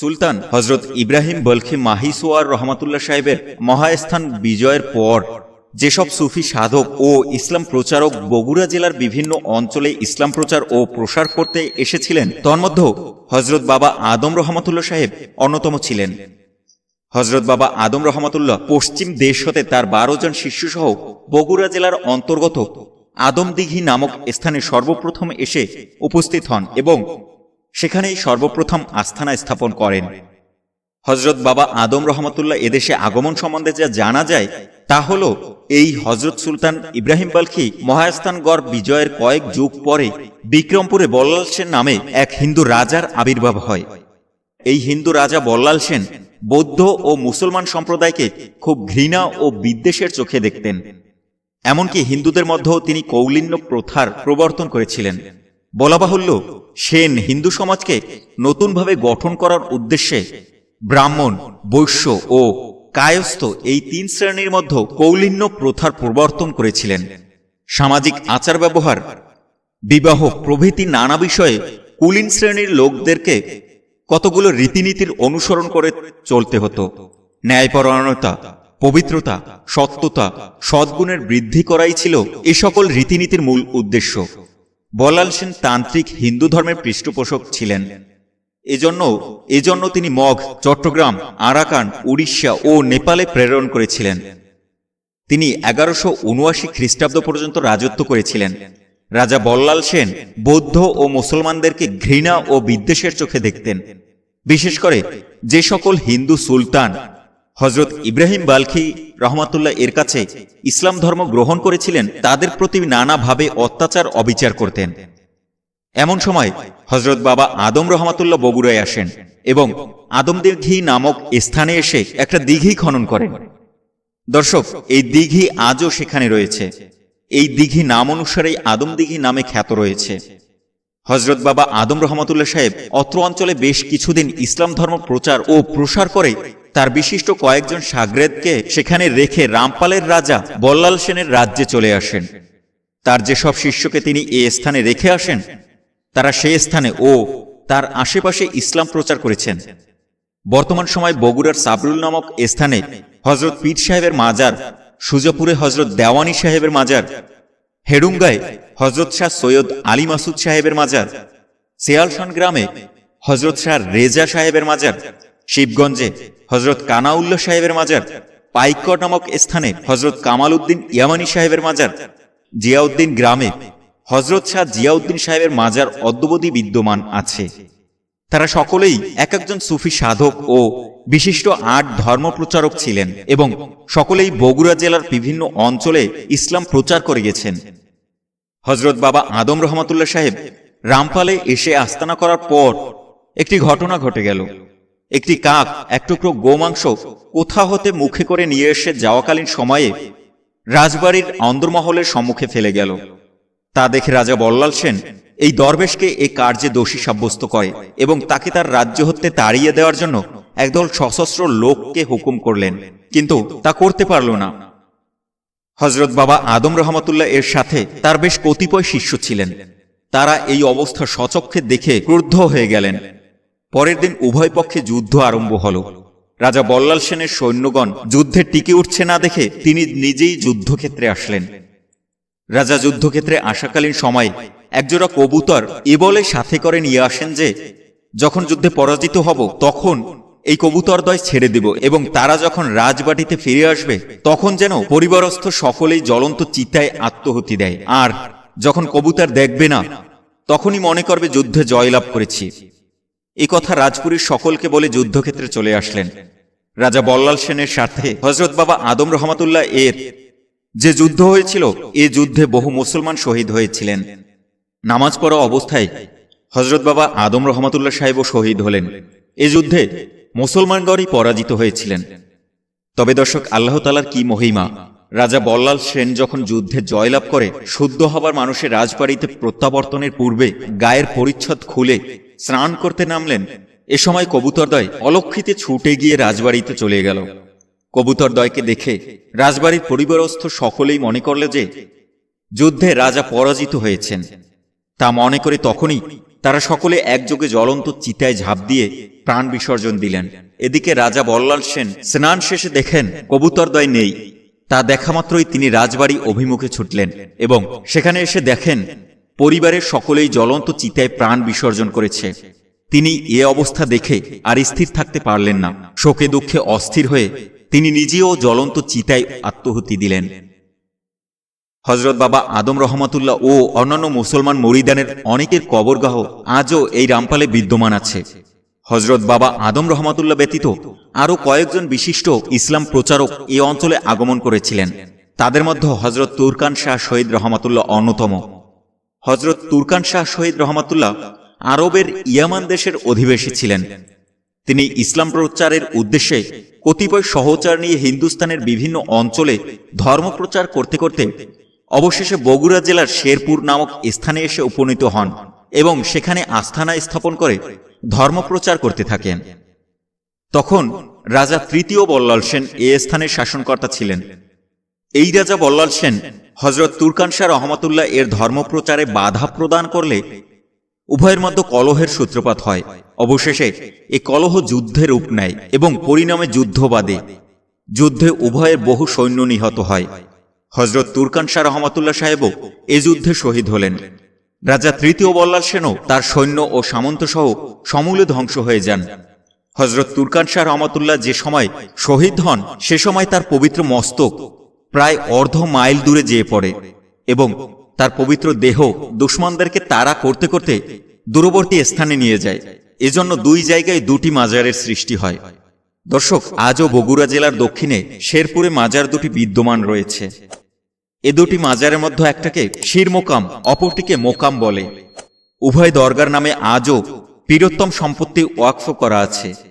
সুলতান হজরত ইব্রাহিম বলখি মাহিসোয়ার রহমাতুল্লাহ সাহেবের মহাস্থান বিজয়ের পর যেসব সুফি সাধক ও ইসলাম প্রচারক বগুড়া জেলার বিভিন্ন অঞ্চলে ইসলাম প্রচার ও প্রসার করতে এসেছিলেন, তন্মধ্যে হজরত বাবা আদম রহমতুল্লাহ সাহেব অন্যতম ছিলেন। হজরত বাবা আদম রহমতুল্লাহ পশ্চিম দেশ হতে তার বারো জন শিষ্যসহ বগুড়া জেলার অন্তর্গত আদমদিঘি নামক স্থানে সর্বপ্রথম এসে উপস্থিত হন এবং সেখানেই সর্বপ্রথম আস্থানা স্থাপন করেন। হজরত বাবা আদম রহমতুল্লাহ এদেশে আগমন সম্বন্ধে যা জানা যায়, তা হল এই হজরত সুলতান ইব্রাহিম বালখি মহাস্থানগড় বিজয়ের কয়েক যুগ পরে বিক্রমপুরে বল্লাল সেন নামে এক হিন্দু রাজার আবির্ভাব হয়। এই হিন্দু রাজা বল্লাল সেন বৌদ্ধ ও মুসলমান সম্প্রদায়কে খুব ঘৃণা ও বিদ্বেষের চোখে দেখতেন। এমনকি হিন্দুদের মধ্যেও তিনি কৌলিন্য প্রথার প্রবর্তন করেছিলেন। বলা বাহুল্য, সেন হিন্দু সমাজকে নতুনভাবে গঠন করার উদ্দেশ্যে ব্রাহ্মণ, বৈশ্য ও কায়স্থ এই তিন শ্রেণির মধ্যে কৌলিন্য প্রথার প্রবর্তন করেছিলেন। সামাজিক আচার ব্যবহার, বিবাহ প্রভৃতি নানা বিষয়ে কুলীন শ্রেণির লোকদেরকে কতগুলো রীতিনীতির অনুসরণ করে চলতে হতো। ন্যায়পরায়ণতা, পবিত্রতা, সত্যতা, সদ্গুণের বৃদ্ধি করাই ছিল এ সকল রীতিনীতির মূল উদ্দেশ্য। বলাল সেন তান্ত্রিক হিন্দু ধর্মের পৃষ্ঠপোষক ছিলেন। এজন্য এজন্য তিনি মগ, চট্টগ্রাম, আরাকান, উড়িষ্যা ও নেপালে প্রেরণ করেছিলেন। তিনি এগারোশো উনআশি খ্রিস্টাব্দ পর্যন্ত রাজত্ব করেছিলেন। রাজা বল্লাল সেন বৌদ্ধ ও মুসলমানদেরকে ঘৃণা ও বিদ্বেষের চোখে দেখতেন। বিশেষ করে যে সকল হিন্দু সুলতান হজরত ইব্রাহিম বালখি রহমাতুল্লাহ এর কাছে ইসলাম ধর্ম গ্রহণ করেছিলেন, তাদের প্রতি নানাভাবে অত্যাচার অবিচার করতেন। এমন সময় হজরত বাবা আদম রহমাতুল্লাহ বগুড়ায় আসেন এবং আদমদিঘি নামক স্থানে এসে একটা দিঘি খনন করেন। দর্শক, এই দিঘি আজও সেখানে রয়েছে। এই দিঘি নাম অনুসারেই আদম দিঘি নামে খ্যাত রয়েছে। হজরত বাবা আদম রহমতুল্লাহ সাহেব অত্র অঞ্চলে বেশ কিছুদিন ইসলাম ধর্ম প্রচার ও প্রসার করে তার বিশিষ্ট কয়েকজন সাগরেদকে সেখানে রেখে রামপালের রাজা বল্লাল সেনের রাজ্যে চলে আসেন। তার যেসব শিষ্যকে তিনি এ স্থানে রেখে আসেন, তারা সে স্থানে ও তার আশেপাশে ইসলাম প্রচার করেছেন। বর্তমান সময় বগুড়ার সাবরুল নামক স্থানে হজরত পীর সাহেবের মাজার, সুজাপুরে হজরত দেওয়ানি সাহেবের মাজার হেডুঙ্গায় হজরত শাহ সৈয়দ আলী মাসুদ সাহেবের মাজার সিয়ালশান গ্রামে হজরত শাহ রেজা সাহেবের মাজার শিবগঞ্জে হজরত কানাউল্লাহ সাহেবের মাজার পাইকর নামক স্থানে হজরত কামাল উদ্দিন ইয়ামানি সাহেবের মাজার, জিয়াউদ্দিন গ্রামে হজরত শাহ জিয়াউদ্দিন সাহেবের মাজার অদ্যবধি বিদ্যমান আছে। তারা সকলেই এক একজন সুফি সাধক ও বিশিষ্ট আট ধর্মপ্রচারক ছিলেন এবং সকলেই বগুড়া জেলার বিভিন্ন অঞ্চলে ইসলাম প্রচার করে গেছেন। হজরত বাবা আদম রহমতুল্লাহ সাহেব রামপালে এসে আস্তানা করার পর একটি ঘটনা ঘটে গেল। একটি কাক, এক টুকরো গোমাংস কোথা হতে মুখে করে নিয়ে এসে যাওয়াকালীন সময়ে রাজবাড়ির অন্দরমহলের সম্মুখে ফেলে গেল। তা দেখে রাজা বল্লাল সেন এই দরবেশকে এ কার্যে দোষী সাব্যস্ত করে এবং তাকে তার রাজ্য হতে তাড়িয়ে দেওয়ার জন্য একদল সশস্ত্র লোককে হুকুম করলেন, কিন্তু তা করতে পারল না। হজরত বাবা আদম রহমতুল্লাহ এর সাথে তার বেশ কতিপয় শিষ্য ছিলেন। তারা এই অবস্থা সচক্ষে দেখে ক্রুদ্ধ হয়ে গেলেন। পরের দিন উভয় পক্ষে যুদ্ধ আরম্ভ হল। রাজা বল্লাল সেনের সৈন্যগণ যুদ্ধে টিকে উঠছে না দেখে তিনি নিজেই যুদ্ধক্ষেত্রে আসলেন। রাজা যুদ্ধক্ষেত্রে আসাকালীন সময়ে একজোড়া কবুতর এ বলে সাথে করে নিয়ে আসেন যে, যখন যুদ্ধে পরাজিত হব, তখন এই কবুতরদয় ছেড়ে দেব এবং তারা যখন রাজবাটিতে ফিরে আসবে, তখন যেন পরিবারস্থ সকলেই জ্বলন্ত চিতায় আত্মহতি দেয়। আর যখন কবুতর দেখবে না, তখনই মনে করবে যুদ্ধে জয়লাভ করেছি। এ কথা রাজপুরীর সকলকে বলে যুদ্ধক্ষেত্রে চলে আসলেন। রাজা বল্লাল সেনের সাথে হজরত বাবা আদম রহমতুল্লাহ এর যে যুদ্ধ হয়েছিল, এ যুদ্ধে বহু মুসলমান শহীদ হয়েছিলেন। নামাজ পড়া অবস্থায় হজরত বাবা আদম রহমতুল্লাহ সাহেবও শহীদ হলেন। এ যুদ্ধে মুসলমানগণই পরাজিত হয়েছিলেন। তবে দর্শক, আল্লাহ তালার কি মহিমা? রাজা বল্লাল সেন যখন যুদ্ধে জয়লাভ করে, শুদ্ধ হবার মানুষের রাজবাড়িতে প্রত্যাবর্তনের পূর্বে গায়ের পরিচ্ছদ খুলে স্নান করতে নামলেন। এ সময় কবুতরদয় অলক্ষিতে ছুটে গিয়ে রাজবাড়িতে চলে গেল। কবুতরদয়কে দেখে রাজবাড়ির পরিবারস্থ সকলেই মনে করল যে যুদ্ধে রাজা পরাজিত হয়েছেন। তা মনে করে তখনই তারা সকলে একযোগে জ্বলন্ত চিতায় ঝাঁপ দিয়ে প্রাণ বিসর্জন দিলেন। এদিকে রাজা বল্লাল সেন স্নান শেষে দেখেন কবুতরদয় নেই। তা দেখা মাত্রই তিনি রাজবাড়ি অভিমুখে ছুটলেন এবং সেখানে এসে দেখেন পরিবারের সকলেই জ্বলন্ত চিতায় প্রাণ বিসর্জন করেছে। তিনি এ অবস্থা দেখে আর স্থির থাকতে পারলেন না। শোকে দুঃখে অস্থির হয়ে তিনি নিজেও জ্বলন্ত চিতায় আত্মহতি দিলেন। হজরত বাবা আদম রহমাতুল্লাহ ও অন্যান্য মুসলমান মরিদানের অনেকের কবরগাহ আজও এই রামপালে বিদ্যমান আছে। হজরত বাবা আদম রহমাতুল্লাহ ব্যতীত আরও কয়েকজন বিশিষ্ট ইসলাম প্রচারক এ অঞ্চলে আগমন করেছিলেন। তাদের মধ্যে হজরত তুরকান শাহ শহীদ রহমাতুল্লাহ অন্যতম। হজরত তুরকান শাহ শহীদ রহমাতুল্লাহ আরবের ইয়ামান দেশের অধিবেশী ছিলেন। তিনি ইসলাম প্রচারের উদ্দেশ্যে কতিপয় সহচার নিয়ে হিন্দুস্তানের বিভিন্ন অঞ্চলে ধর্মপ্রচার করতে করতে অবশেষে বগুড়া জেলার শেরপুর নামক স্থানে এসে উপনীত হন এবং সেখানে আস্থানা স্থাপন করে ধর্মপ্রচার করতে থাকেন। তখন রাজা তৃতীয় বল্লাল সেন এ স্থানের শাসনকর্তা ছিলেন। এই রাজা বল্লাল সেন হজরত তুরকান শাহ রহমতুল্লাহ এর ধর্মপ্রচারে বাধা প্রদান করলে উভয়ের মধ্যে কলহের সূত্রপাত হয়। অবশেষে এ কলহ যুদ্ধের রূপ নেয় এবং পরিণামে যুদ্ধ বাদে যুদ্ধে উভয়ের বহু সৈন্য নিহত হয়। হজরত তুরকান শাহ রহমতুল্লাহ সাহেবও এ যুদ্ধে শহীদ হলেন। রাজা তৃতীয় বল্লাল সেনও তার সৈন্য ও সামন্ত সহ সমূলে ধ্বংস হয়ে যান। হজরত তুরকান শাহ রহমতুল্লাহ যে সময় শহীদ হন, সে সময় তার পবিত্র মস্তক প্রায় অর্ধ মাইল দূরে যেয়ে পড়ে এবং তার পবিত্র দেহ দুশ্মনদেরকে তাড়া করতে করতে দূরবর্তী স্থানে নিয়ে যায়। এজন্য দুই জায়গায় দুটি মাজারের সৃষ্টি হয়। দর্শক, আজও বগুড়া জেলার দক্ষিণে শেরপুরে মাজার দুটি বিদ্যমান রয়েছে। এ দুটি মাজারের মধ্যে একটাকে শির মোকাম, অপরটিকে মোকাম বলে। উভয় দরগার নামে আজও বীরোত্তম সম্পত্তি ওয়াকফ করা আছে।